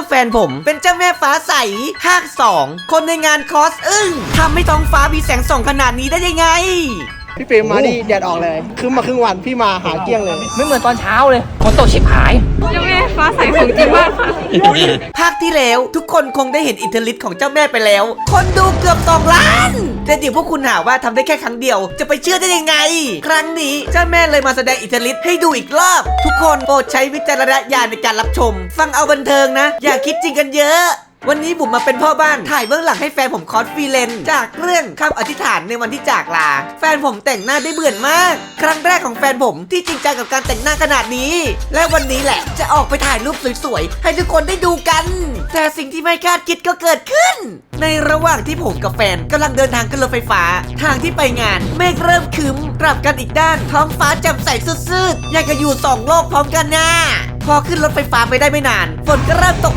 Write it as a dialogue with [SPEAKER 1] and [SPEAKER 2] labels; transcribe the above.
[SPEAKER 1] มื่อแฟนผม เป็นเจ้าแม่ฟ้าใสภาคสองคนในงานคอสอึ้งทำให้ท้องฟ้ามีแสงส่องขนาดนี้ได้ยังไง
[SPEAKER 2] พี่เฟรมมานี่แดดออกเลยคืนมาครึ่งวันพี่มาหาเกลี้ยงเลย
[SPEAKER 3] ไม่เหมือนตอนเช้าเลยฝนตกชิบหาย
[SPEAKER 4] เจ้าแม่ฟ้าใสของจริงมากค่ะ
[SPEAKER 1] ภาคที่แล้วทุกคนคงได้เห็นอิทธิฤทธิ์ของเจ้าแม่ไปแล้ว คนดูเกือบสองล้าน แต่เดี๋ยวพวกคุณหาว่าทำได้แค่ครั้งเดียว จะไปเชื่อได้ยังไง ครั้งนี้เจ้าแม่เลยมาแสดงอิทธิฤทธิ์ให้ดูอีกรอบ ทุกคนโปรดใช้วิจารณญาณในการรับชม ฟังเอาบันเทิงนะ อย่าคิดจริงกันเยอะ วันนี้บุ๋มมาเป็นพ่อบ้านถ่ายเบื้องหลังให้แฟนผมคอสฟรีเลนจากเรื่องคำอธิษฐานในวันที่จากลา แฟนผมแต่งหน้าได้เบื่อนมาก ครั้งแรกของแฟนผมที่จริงจังกับการแต่งหน้าขนาดนี้ และวันนี้แหละจะออกไปถ่ายรูปสวยๆ ให้ทุกคนได้ดูกัน แต่สิ่งที่ไม่คาดคิดก็เกิดขึ้น ในระหว่างที่ผมกับแฟนกำลังเดินทางขึ้นรถไฟฟ้า ทางที่ไปงานเมฆเริ่มครึ้มกลับกันอีกด้าน ท้องฟ้าแจ่มใสสุดๆอยากจะอยู่สองโลกพร้อมกันนะพอขึ้นรถไฟฟ้าไปได้ไม่นานฝนก็เริ่มตก